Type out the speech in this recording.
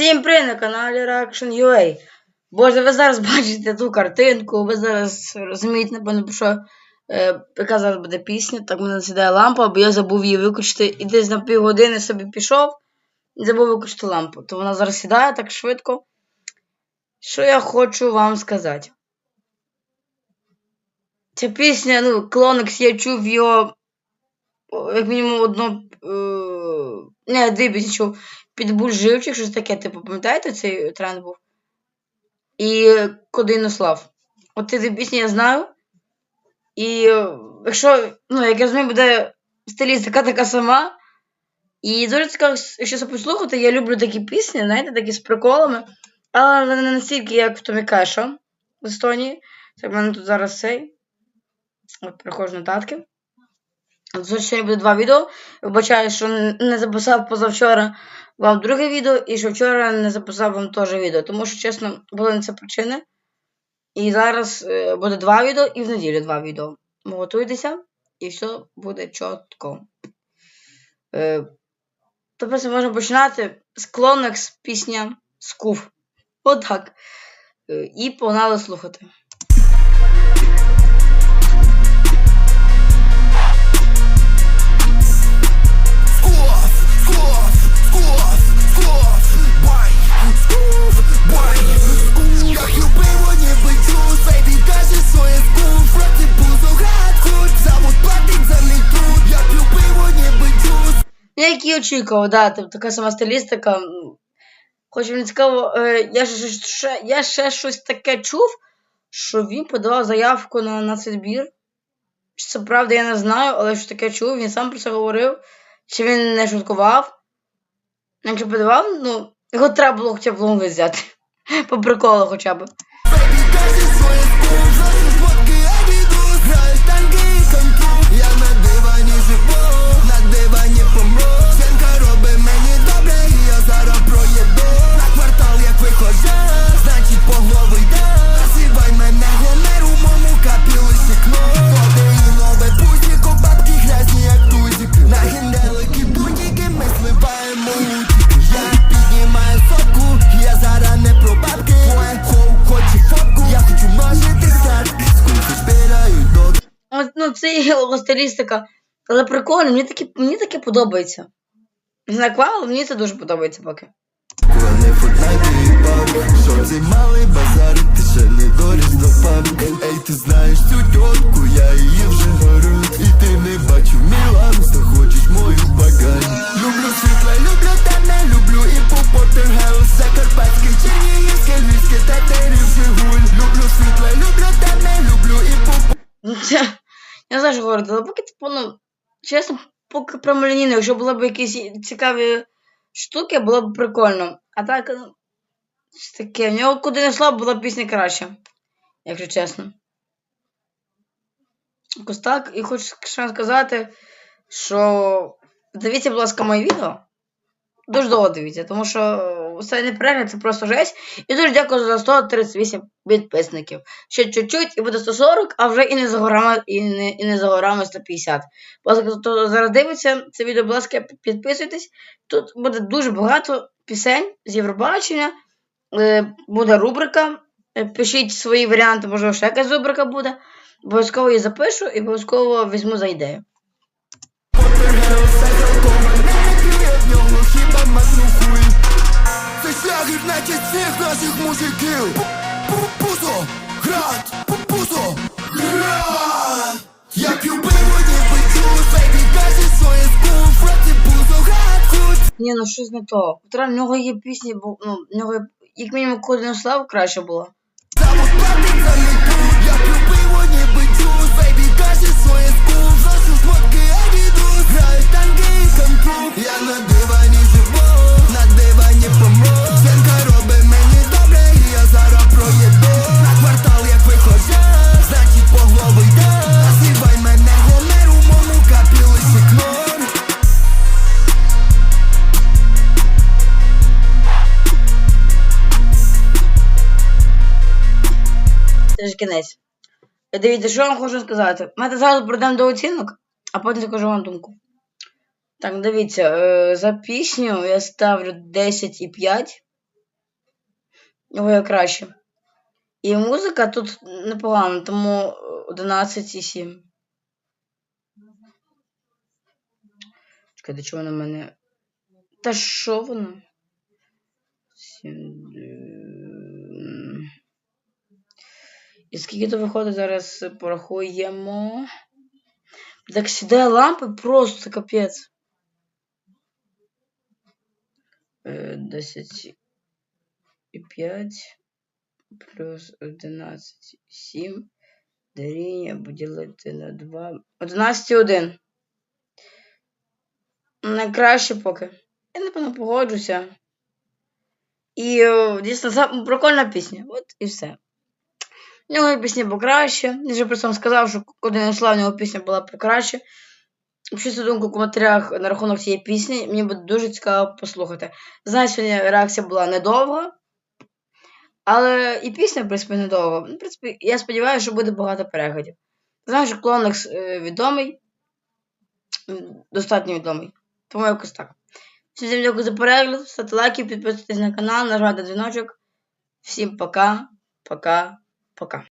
Всім привіт на каналі Reaction.ua. Боже, ви зараз бачите ту картинку, ви зараз розумієте, напевно, що, е, яка зараз буде пісня. Так мене сідає лампа, бо я забув її виключити і десь на півгодини собі пішов і забув виключити лампу. То вона зараз сідає так швидко. Що я хочу вам сказати? Ця пісня, ну, Клоникс, я чув його як мінімум одно. Е, не, дві чув. Підбуль живчик, щось таке, типу, пам'ятаєте, цей тренд був? І Кодинослав. От ці пісні я знаю. І е, якщо, ну, як я розумію, буде стилістика така сама. І дуже цікаво, якщо це послухати, я люблю такі пісні, знаєте, такі з приколами. Але не настільки, як в Томікеша в Естонії. Це в мене тут зараз цей. От переходжу нотатки. Сьогодні буде два відео. Вибачаю, що не записав позавчора вам друге відео, і що вчора не записав вам теж відео. Тому що, чесно, були на це причини. І зараз е, буде два відео, і в неділю два відео. Готуйтеся, і все буде чітко. Е, тобто можна починати з Клонекс пісня Скуф. Отак. Е, і погнали слухати. Очікував, да, типу, така сама стилістика. Хоч мені цікаво, е, я, ще, я ще щось таке чув, що він подавав заявку на, на цей збір. Чи це правда, я не знаю, але що таке чув, він сам про це говорив. Чи він не шуткував. Якщо подавав, ну, його треба було хоча б лонги взяти. По приколу хоча б. Це його стилістика. Але прикольно, мені таке, мені таке подобається. Не знаю, як вам, але мені це дуже подобається поки. Що цей малий базарик, ти ще не до пап Ей, ти знаєш не знаю, але поки, типу, ну, чесно, поки прямолінійно, якщо були б якісь цікаві штуки, було б прикольно. А так, ну, таке, в нього куди не йшла, була пісня краща, якщо чесно. Якось так, і хочу сказати, що дивіться, будь ласка, моє відео. Дуже довго дивіться, тому що не перегляд, це просто жесть. І дуже дякую за 138 підписників. Ще чуть-чуть і буде 140, а вже і не за горами, і не, і не за горами 150. Будь хто зараз дивиться це відео, будь ласка, підписуйтесь. Тут буде дуже багато пісень з Євробачення. Е, буде рубрика. Е, Пишіть свої варіанти, можливо, ще якась рубрика буде. Обов'язково її запишу і обов'язково візьму за ідею. Всіх мужиків Пу- Пузо, град, пу- пузо, град Я п'ю не джус, бейбі, каже, своє є скуф пузо, град, худ Ні, ну щось не то. Втра в нього є пісні, бо ну, в нього є- як мінімум кожен слав краще було. це ж кінець. Дивіться, що я вам хочу сказати. Ми зараз пройдемо до оцінок, а потім скажу вам думку. Так, дивіться, е, за пісню я ставлю 10,5. Його краще. І музика тут непогана, тому 11,7. Чекай, Чекайте, чого на мене? Та що воно? 7, І скільки то виходить зараз порахуємо. Так сідає лампи просто капець. Е, 10 і 5 плюс 11, 7 дорівнює поділити на 2. 11 і 1. Найкраще поки. Я напевно погоджуся. І дійсно прикольна пісня. От і все. Нього пісня покраще. Я вже просто вам сказав, що коли не йшла, в нього пісня була покраще. Пишіть думку в коментарях на рахунок цієї пісні. Мені буде дуже цікаво послухати. Знаю, сьогодні реакція була недовга. Але і пісня, в принципі, недовга. Ну, В принципі, я сподіваюся, що буде багато переглядів. Знаю, що Клонекс е, відомий. Достатньо відомий. Тому якось так. Всім дякую за перегляд. Ставте лайки, підписуйтесь на канал, нажимайте дзвіночок. Всім пока, пока, пока.